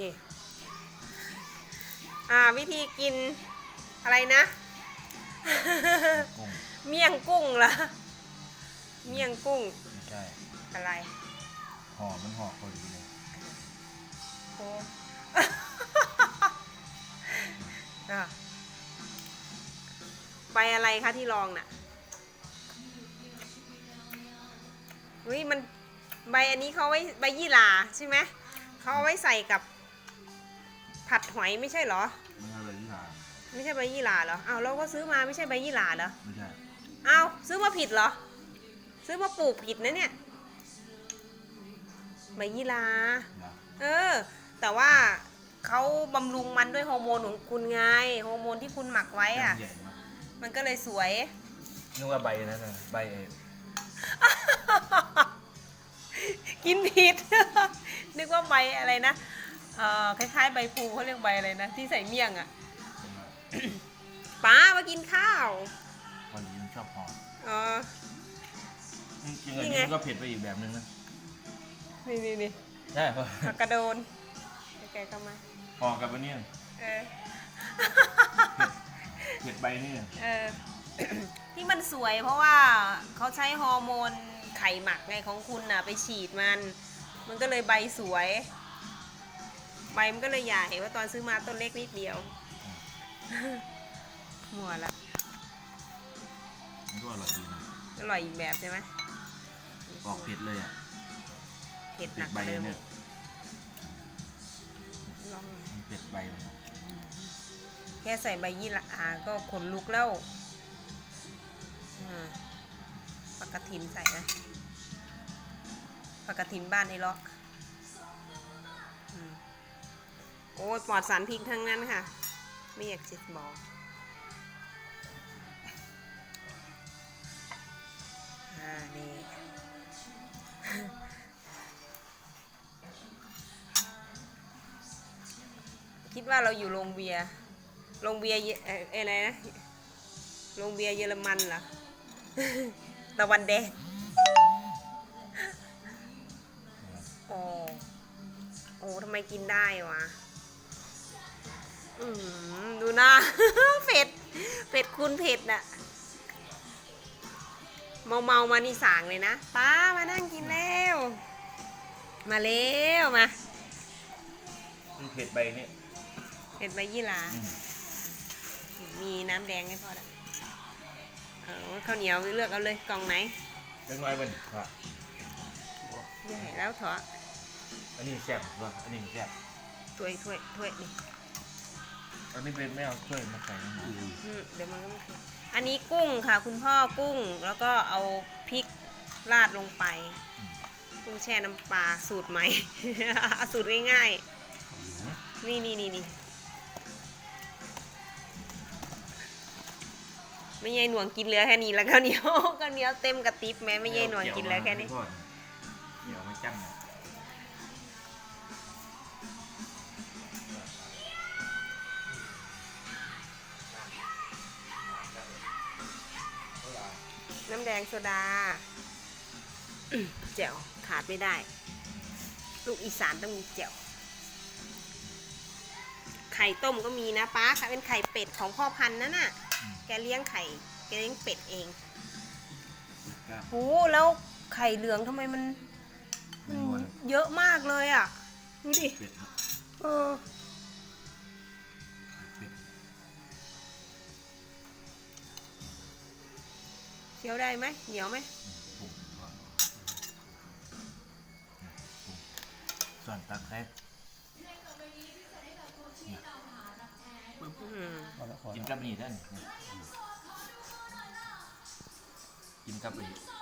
นี่อ่าวิธีกินอะไรนะกุ้งเมี่ยงกุ้งเหรอ เมี่ยงกุ้ง ไม่ใช่อะไรห่อมันห่อพอดีเลยโอ้ อะใบอะไรคะที่ลองน่ะเฮ้ยมันใบอันนี้เขาเอาไว้ใบยี่หร่าใช่ไหมเขาเอาไว้ใส่กับ ผัดหอยไม่ใช่เหรอ ไม่ใช่เลยที่ทานไม่ใช่ใบยี่หร่าเหรออ้าวเราก็ซื้อมาไม่ใช่ใบยี่หร่าเหรอไม่ใช่ อ้าวซื้อมาผิดเหรอ ซื้อมาปลูกผิดนะเนี่ยใบยี่หร่านะเออ แต่ว่าเขาบำรุงมันด้วยฮอร์โมนของคุณไงฮอร์โมนที่คุณหมักไว้อะใหญ่มากมันก็เลยสวย นึกว่าใบนั้นนะใบเอกินผิด นึกว่าใบอะไรนะ เออคล้ายๆใบพลูเขาเรียกใบอะไรนะที่ใส่เมี่ยงอะป้ามากินข้าวพอดีมันชอบห่อเออจริงๆอันนี่นี้ไงมันก็เผ็ดไปอีกแบบนึงนะนี่นี่นี่ใช่เพราะผักกระโดนใกล้ๆเข้ามาห่อกับอันนี้เออ เผ็ดใบนี่เออ ที่มันสวยเพราะว่าเขาใช้ฮอร์โมนไข่หมักไงของคุณน่ะ ไปฉีดมัน มันก็เลยใบสวยใบมันก็เลยใหญ่ว่าตอนซื้อมาต้นเล็กนิดเดียวหัวละมันก็อร่อยดีนะอร่อยอีกแบบใช่ไหมออกเผ็ดเลยอะเผ็ดหเผ็นัดกใบกว่าเดิมเนี่ยลองหน่อยมันเผ็ดใบเลยนะแค่ใส่ใบยี่หร่าก็ขนลุกแล้วอ่าปากกระถินใส่นะปากกระถินบ้านไอ้เลาะ โอ้ยปลอดสารพิษทั้งนั้นค่ะ ไม่อยากจะบอกอ่านี่คิดว่าเราอยู่โรงเบียร์โรงเบียร์เอ่ออะไรนะโรงเบียร์เยอรมันเหรอตะวันแดงโอ้โอ้ทำไมกินได้วะ อืมดูหน้า เผ็ด เผ็ดคุณเผ็ดน่ะ เมาเมาๆมานี่สางเลยนะ ป้ามานั่งกินแล้ว มาเร็วมา มันเผ็ดใบนี่เผ็ดใบยี่หร่าอืม มีน้ำแดงให้พอละเอาข้าวเหนียวเลือกเอาเลยกล่องไหนเล็กน้อยมันค่ะใหญ่แล้วเถอะอันนี้แซ่บว่ะอันนี้แซ่บถ้วยถ้วยถ้วยนี่ อันนี้เป็นไม่เอาถ้วยมาใส่นะอืมเดี๋ยวมันก็ไม่เผ็ดอันนี้กุ้งค่ะ คุณพ่อกุ้งแล้วก็เอาพริกราดลงไป กุ้งแช่น้ำปลาสูตรใหม่ สูตรง่ายๆ นี่นี่นี่นี่ไม่ยายหน่วงกินเหลือแค่นี้แล้วข้าวเหนียว ข้าวเหนียวเต็มกระติบแม้ไม่ยายหน่วงกินเหลือแค่นี้ เดี๋ยวมาจ้ำนะ งโซดาอื้อแจ่วขาดไม่ได้ ลูกอีสานต้องมีแจ่วไข่ต้มก็มีนะป้าค่ะเป็นไข่เป็ดของพ่อพันธุ์นั่นน่ะ แกเลี้ยงไข่แกเลี้ยงเป็ดเองกล้ามโหแล้วไข่เหลืองทำไมมันไม่นวลเยอะมากเลยอะ ดูดิเป็ดครับเออ เคี้ยวได้ไหมเหนียวไหมปรุงก่อนปรุงส่วนตะไคร้อืมกินกับนี่ได้นี่กินกับไอ้